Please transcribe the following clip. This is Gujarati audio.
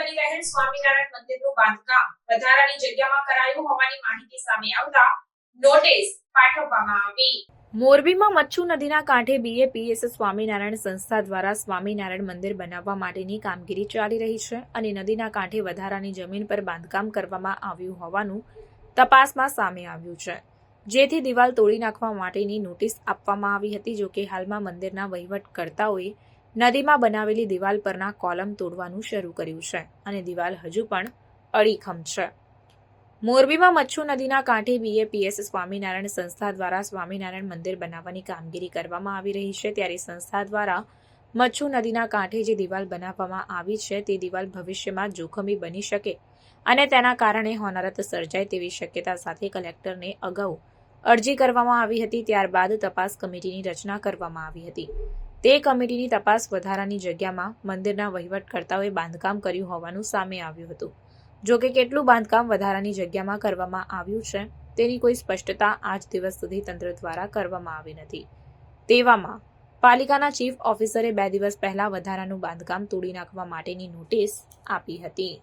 આહેર સ્વામિનારાયણ મંદિરનું બાંધકામ વધારાની જગ્યામાં કરાયું હોવાની માહિતી સામે આવતા નોટિસ પાઠવવામાં આવી. મોરબીમાં મચ્છુ નદીના કાંઠે બીએપીએસ સ્વામિનારાયણ સંસ્થા દ્વારા સ્વામિનારાયણ મંદિર બનાવવા માટેની કામગીરી ચાલી રહી છે અને નદીના કાંઠે વધારાની જમીન પર બાંધકામ કરવામાં આવ્યું હોવાનું તપાસમાં સામે આવ્યું છે. જેથી દિવાલ તોડી નાખવા માટેની નોટિસ આપવામાં આવી હતી, જોકે હાલમાં મંદિરના વહીવટકર્તાઓએ નદીમાં બનાવેલી દિવાલ પરના કોલમ તોડવાનું શરૂ કર્યું છે અને દિવાલ હજુ પણ અડીખમ છે. મોરબીમાં મચ્છુ નદીના કાંઠે બીએપીએસ સ્વામિનારાયણ સંસ્થા દ્વારા સ્વામિનારાયણ મંદિર બનાવવાની કામગીરી કરવામાં આવી રહી છે. ત્યારે સંસ્થા દ્વારા મચ્છુ નદીના કાંઠે જે દિવાલ બનાવવામાં આવી છે તે દિવાલ ભવિષ્યમાં જોખમી બની શકે અને તેના કારણે હોનારત સર્જાય તેવી શક્યતા સાથે કલેક્ટરને અગાઉ અરજી કરવામાં આવી હતી. ત્યારબાદ તપાસ કમિટીની રચના કરવામાં આવી હતી. તે કમિટીની તપાસ વધારાની જગ્યામાં મંદિરના વહીવટકર્તાઓએ બાંધકામ કર્યું હોવાનું સામે આવ્યું હતું. જો કે કેટલું બાંધકામ વધારાની જગ્યામાં કરવામાં આવ્યું છે, તેની કોઈ સ્પષ્ટતા આજ દિવસ સુધી તંત્ર દ્વારા કરવામાં આવી નથી. તેવામાં, પાલિકાના ચીફ ઓફિસરે બે દિવસ પહેલા વધારાનું બાંધકામ તોડી નાખવા માટેની નોટિસ આપી હતી.